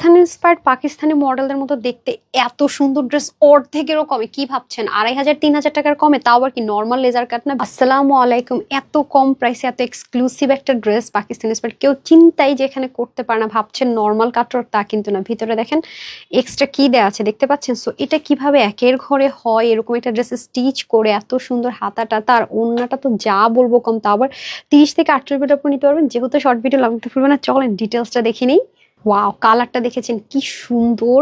Pakistani inspired Pakistani মডেলদের মতো দেখতে এত সুন্দর ড্রেস অর্ধেকেরও কমে। কি ভাবছেন? আড়াই হাজার, তিন হাজার টাকার কমে, তাও আবার কি নর্মাল লেজার কাট না? আসসালামু আলাইকুম। এত কম প্রাইসে এত এক্সক্লুসিভ একটা ড্রেস পাকিস্তান ইন্সপায়ার্ড কেউ চিন্তাই যে এখানে করতে পারে না, ভাবছেন নর্মাল কাটর তা কিন্তু না। ভিতরে দেখেন এক্সট্রা কি দেওয়া আছে দেখতে পাচ্ছেন? সো এটা কীভাবে একের ঘরে হয়? এরকম একটা ড্রেস স্টিচ করে এত সুন্দর হাতাটা, তার ওড়নাটা তো যা বলব কম তা আবার তিরিশ থেকে আটচল্লিশ ভিডিও আপনি নিতে পারবেন। যেহেতু শর্ট ভিডিও লাগতে ফুলবে না, চলেন ডিটেলসটা দেখে নিই। ওয়াও কালারটা দেখেছেন কি সুন্দর।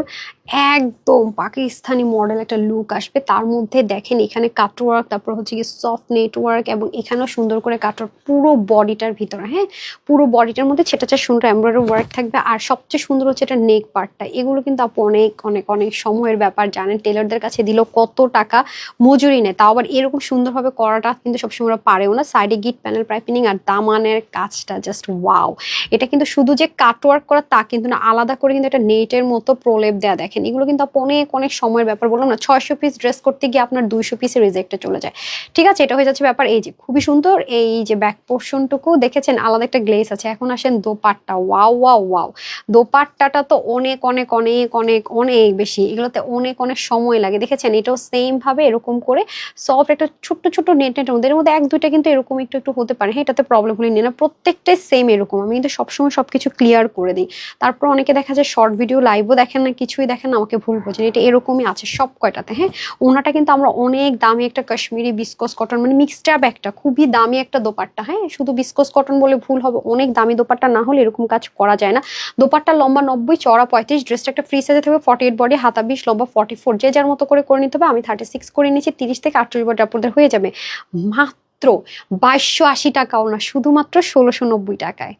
একদম পাকিস্তানি মডেল একটা লুক আসবে। তার মধ্যে দেখেন এখানে কাটওয়ার্ক তারপর হচ্ছে কি সফট নেটওয়ার্ক এবং এখানেও সুন্দর করে কাটওয়ার্ক পুরো বডিটার ভিতরে হ্যাঁ? পুরো বডিটার মধ্যে ছেটা চা সুন্দর এমব্রয়ডারি ওয়ার্ক থাকবে। আর সবচেয়ে সুন্দর হচ্ছে এটা নেক পার্টটা এগুলো কিন্তু আপু অনেক অনেক অনেক সময়ের ব্যাপার। জানেন টেলারদের কাছে দিলেও কত টাকা মজুরি নেয়। তাও আবার এরকম সুন্দরভাবে করাটা কিন্তু সবসময় ওরা পারেও না। সাইডে গিট প্যানেল পাইপিনিং আর দামানের কাজটা জাস্ট ওয়াও এটা কিন্তু শুধু যে কাটওয়ার্ক করা তা কিন্তু না, আলাদা করে কিন্তু একটা নেটের মতো প্রলেপ দেওয়া দেখেন, এগুলো কিন্তু অনেক অনেক সময়ের ব্যাপার, বললাম না, ছয়শো পিস ড্রেস করতে গিয়ে আপনার দুইশো পিসের রিজেক্টে চলে যায়। ঠিক আছে, এটা হয়ে যাচ্ছে ব্যাপার এই যে, খুবই সুন্দর, এই যে ব্যাক পোর্শনটুকু দেখেছেন আলাদা একটা গ্লেস আছে, এখন আসেন দোপাট্টা, ওয়াও ওয়াও ওয়াও। দোপাট্টাটা তো অনেক অনেক অনেক অনেক অনেক বেশি, এগুলোতে অনেক অনেক সময় লাগে, দেখেছেন? এটাও সেম ভাবে এরকম করে সফট একটা ছোট্ট ছোট্ট নেট নেটের মধ্যে, এর মধ্যে এক, দুইটা কিন্তু এরকম একটু একটু হতে পারে হ্যাঁ এটাতে প্রবলেম হলে নিয়ে না প্রত্যেকটাই সেম এরকম, আমি কিন্তু সবসময় সবকিছু ক্লিয়ার করে দিই। তারপর অনেকে দেখা যায় শর্ট ভিডিও লাইভও দেখেন না, কিছুই দেখেন না, আমাকে ভুল বোঝেন। এটা এরকমই আছে সব কয়টাতে হ্যাঁ? ওনাটা কিন্তু আমরা অনেক দামি একটা কাশ্মীরি বিস্কস কটন মানে মিক্সড একটা, খুবই দামি একটা দোপাট্টা হ্যাঁ? শুধু বিস্কস কটন বলে ভুল হবে, অনেক দামি দোপাট্টা না হলে এরকম কাজ করা যায় না। দোপাট্টা লম্বা নব্বই চড়া পঁয়ত্রিশ ড্রেসটা একটা ফ্রি সাইজে থাকবে ফর্টি এইট বডি হাতা বিশ লম্বা ফর্টি ফোর যে যার মতো করে করে নিতে হবে, আমি থার্টি সিক্স করে নিয়েছি, তিরিশ থেকে আটচল্লিশ বডি আপনাদের হয়ে যাবে। মাত্র বাইশশো আশি টাকাও না শুধুমাত্র ষোলোশো নব্বই টাকায়।